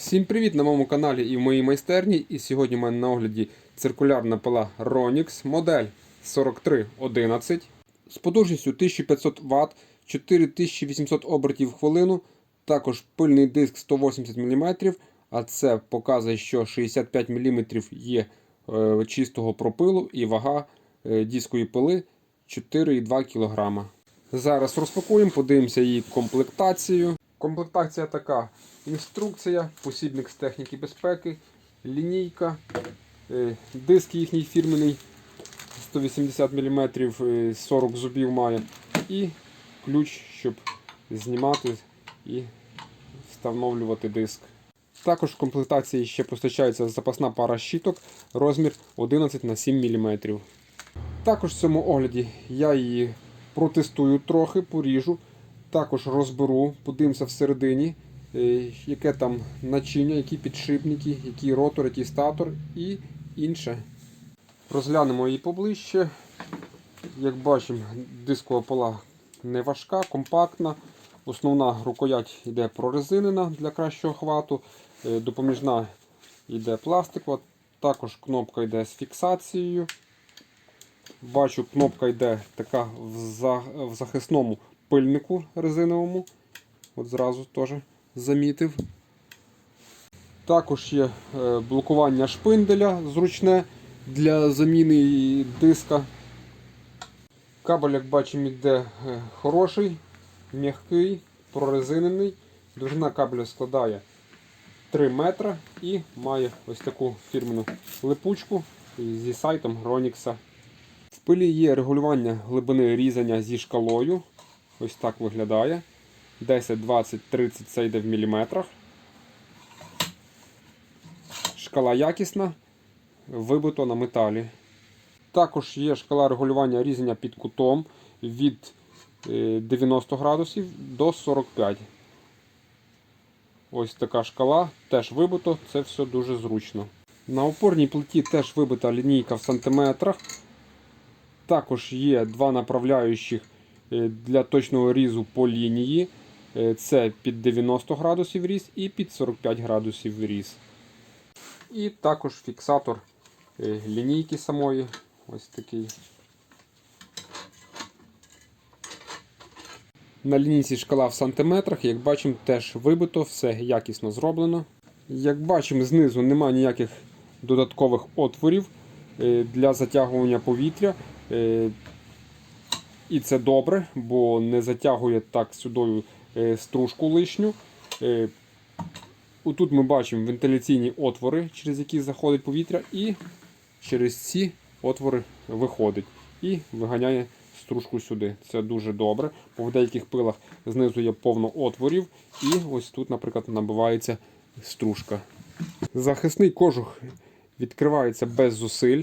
Всім привіт на моєму каналі і в моїй майстерні. І сьогодні в мене на огляді циркулярна пила Ronix, модель 4311 з потужністю 1500 Вт, 4800 обертів в хвилину, також пильний диск 180 мм, а це показує, що 65 мм є е, чистого пропилу і вага е, дискової пили 4,2 кг. Зараз розпакуємо, подивимося її комплектацію. Комплектація така: інструкція, посібник з техніки безпеки, лінійка, е, диск їхній фірменний 180 мм, е, 40 зубів має, і ключ, щоб знімати і встановлювати диск. Також в комплектації ще постачається запасна пара щіток, розмір 11 на 7 мм. Також в цьому огляді я її протестую трохи, поріжу. Також розберу, подивимося всередині, е, яке там начиння, які підшипники, який ротор, який статор і інше. Розглянемо її поближче. Як бачимо, дискова пола не важка, компактна. Основна рукоять йде прорезинена для кращого хвату. Е, Допоміжна йде пластикова. Також кнопка йде з фіксацією. Бачу, кнопка йде така в захисному пильнику резиновому. От зразу теж замітив. Також є е, блокування шпинделя зручне для заміни диска. Кабель, як бачимо, йде е, хороший, м'який, прорезинений. Довжина кабеля складає 3 метри і має ось таку фірменну липучку зі сайтом Ronix. В пилі є регулювання глибини різання зі шкалою. Ось так виглядає. 10, 20, 30 це йде в міліметрах. Шкала якісна, вибито на металі. Також є шкала регулювання різання під кутом від е, 90 градусів до 45. Ось така шкала, теж вибито, це все дуже зручно. На опорній плиті теж вибита лінійка в сантиметрах. Також є два направляючих е, для точного різу по лінії. Е, Це під 90 градусів різ і під 45 градусів різ. І також фіксатор е, лінійки самої. Ось такий. На лінійці шкала в сантиметрах, як бачимо, теж вибито, все якісно зроблено. Як бачимо, знизу немає ніяких додаткових отворів е, для затягування повітря. І це добре, бо не затягує так сюди е, стружку лишню. Е, Отут ми бачимо вентиляційні отвори, через які заходить повітря, і через ці отвори виходить і виганяє стружку сюди. Це дуже добре. Бо в деяких пилах знизу є повно отворів, і ось тут, наприклад, набивається стружка. Захисний кожух відкривається без зусиль.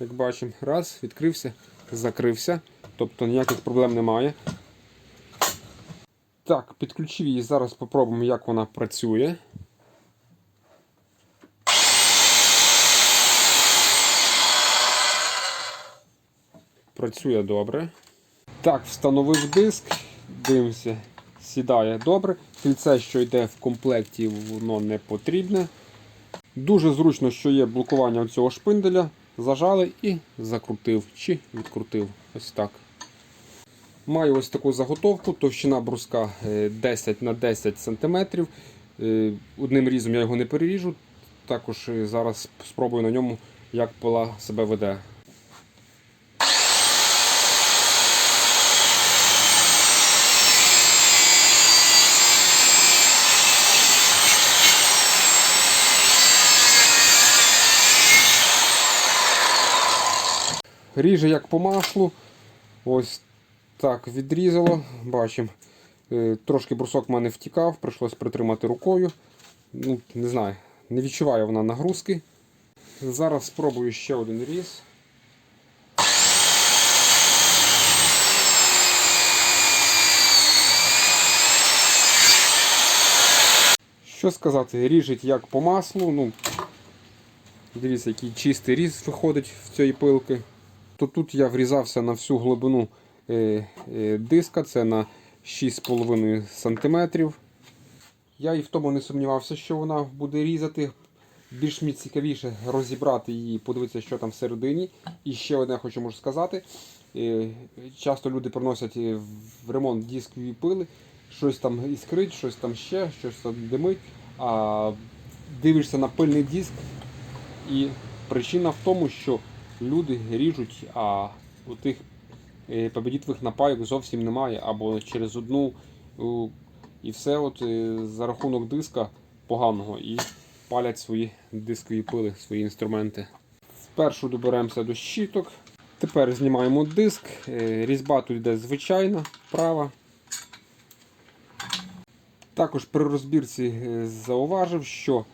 Як бачимо, раз, відкрився, закрився. Тобто ніяких проблем немає. Так, підключив її, зараз спробуємо, як вона працює. Працює добре. Так, встановив диск, дивимося, сідає добре. Кільце, що йде в комплекті, воно не потрібне. Дуже зручно, що є блокування цього шпинделя. Зажали і закрутив чи відкрутив. Ось так. Маю ось таку заготовку, товщина бруска е, 10 на 10 см. Одним різом я його не переріжу. Також е, зараз спробую на ньому, як пила себе веде. Ріже як по маслу. Ось так відрізало. Бачимо. Е, Трошки брусок в мене втікав, прийшлось притримати рукою. Ну, Не знаю, не відчуває вона нагрузки. Зараз спробую ще один різ. Що сказати, ріжить як по маслу. Ну, Дивіться, який чистий різ виходить в цієї пилки. То тут я врізався на всю глибину е, е, диска, це на 6,5 см. Я і в тому не сумнівався, що вона буде різати. Більш мені цікавіше розібрати її, подивитися, що там всередині. І ще одне хочу можу сказати. Е, Часто люди приносять в ремонт дискові пили, щось там іскрить, щось там ще, щось там димить. А дивишся на пильний диск, і причина в тому, що люди ріжуть, а у тих е, напайок зовсім немає, або через одну і все от е, за рахунок диска поганого і палять свої дискові пили, свої інструменти. Спершу доберемося до щіток. Тепер знімаємо диск. Е, Різьба тут йде звичайна, права. Також при розбірці зауважив, що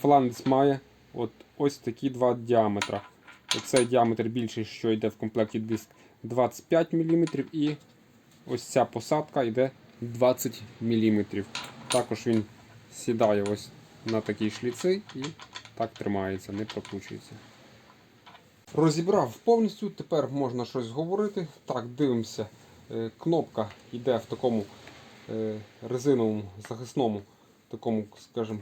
фланець має от ось такі два діаметри. Оцей діаметр більший, що йде в комплекті диск 25 мм, і ось ця посадка йде 20 мм. Також він сідає ось на такі шліци і так тримається, не прокручується. Розібрав повністю, тепер можна щось говорити. Так, дивимося. Е, Кнопка йде в такому е, резиновому захисному, такому, скажімо,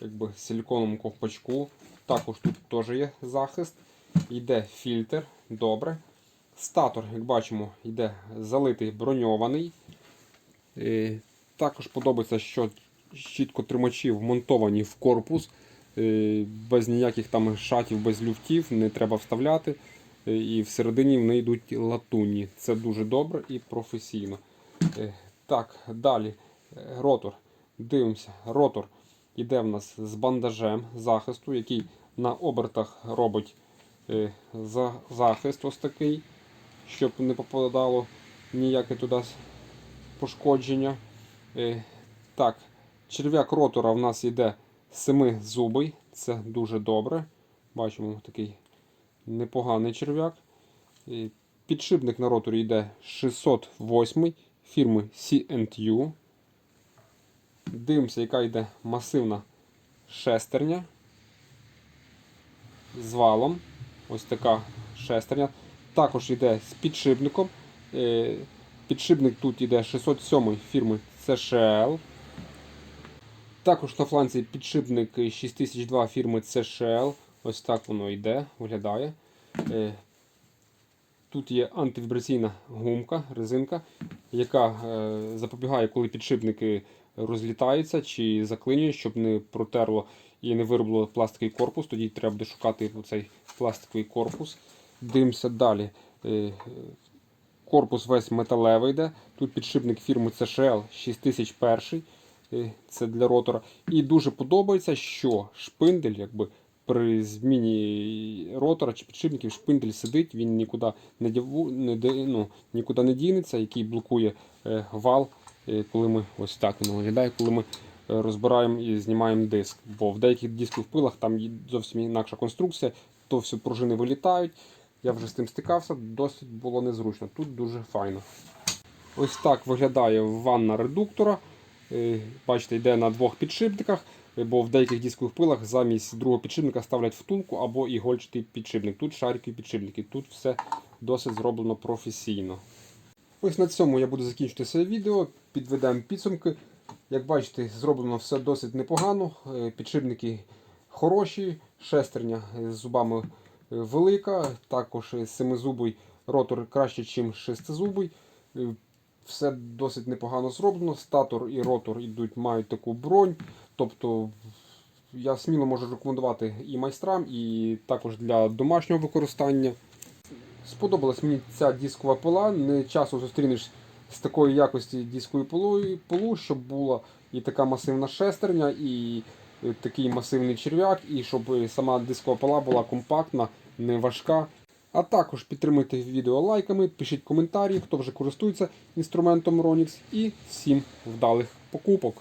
якби силіконовому ковпачку. Також тут теж є захист. Йде фільтр, добре. Статор, як бачимо, йде залитий броньований. Е, Також подобається, що щіткотримачі вмонтовані в корпус. Е, Без ніяких там шатів, без люфтів, не треба вставляти. Е, І всередині вони йдуть латунні. Це дуже добре і професійно. Так, далі. Ротор. Дивимося. Ротор йде в нас з бандажем захисту, який на обертах робить захист ось такий, щоб не попадало ніяке туди пошкодження. Е, Так, черв'як ротора в нас йде семизубий, це дуже добре. Бачимо такий непоганий черв'як. Е, Підшипник на роторі йде 608 фірми C&U. Дивимося, яка йде масивна шестерня з валом. Ось така шестерня. Також йде з підшипником. Е, Підшипник тут йде 607 фірми CSHL. Також на фланці підшипник 6002 фірми CSHL. Ось так воно йде, виглядає. Е, Тут є антивібраційна гумка, резинка, яка е, запобігає, коли підшипники розлітаються чи заклинює, щоб не протерло і не виробло пластиковий корпус. Тоді треба буде шукати цей пластиковий корпус. Дивимося далі. Е, Корпус весь металевий йде. Тут підшипник фірми CSHL 6001. е, Це для ротора. І дуже подобається, що шпиндель, якби при зміні ротора чи підшипників, шпиндель сидить, він нікуди не, діву, не, ну, нікуди не дінеться, який блокує е, вал, коли ми ось так він виглядає, коли ми е, розбираємо і знімаємо диск. Бо в деяких дискових пилах там зовсім інакша конструкція, то все пружини вилітають. Я вже з тим стикався, досить було незручно. Тут дуже файно. Ось так виглядає ванна редуктора. Е, Бачите, йде на двох підшипниках, е, бо в деяких дискових пилах замість другого підшипника ставлять втулку або ігольчатий підшипник. Тут шарикові підшипники. Тут все досить зроблено професійно. Ось на цьому я буду закінчити своє відео. Підведемо підсумки. Як бачите, зроблено все досить непогано. Е, Підшипники хороші, шестерня з зубами е, велика, також е, семизубий ротор краще, ніж шестизубий. Все досить непогано зроблено. Статор і ротор ідуть, мають таку бронь. Тобто я сміло можу рекомендувати і майстрам, і також для домашнього використання. Сподобалась мені ця дискова пила. Не часто зустрінеш з такої якості дискової пилу, пилу, щоб була і така масивна шестерня, і е, такий масивний черв'як, і щоб е, сама дискова пила була компактна, не важка. А також підтримуйте відео лайками, пишіть коментарі, хто вже користується інструментом Ronix. І всім вдалих покупок!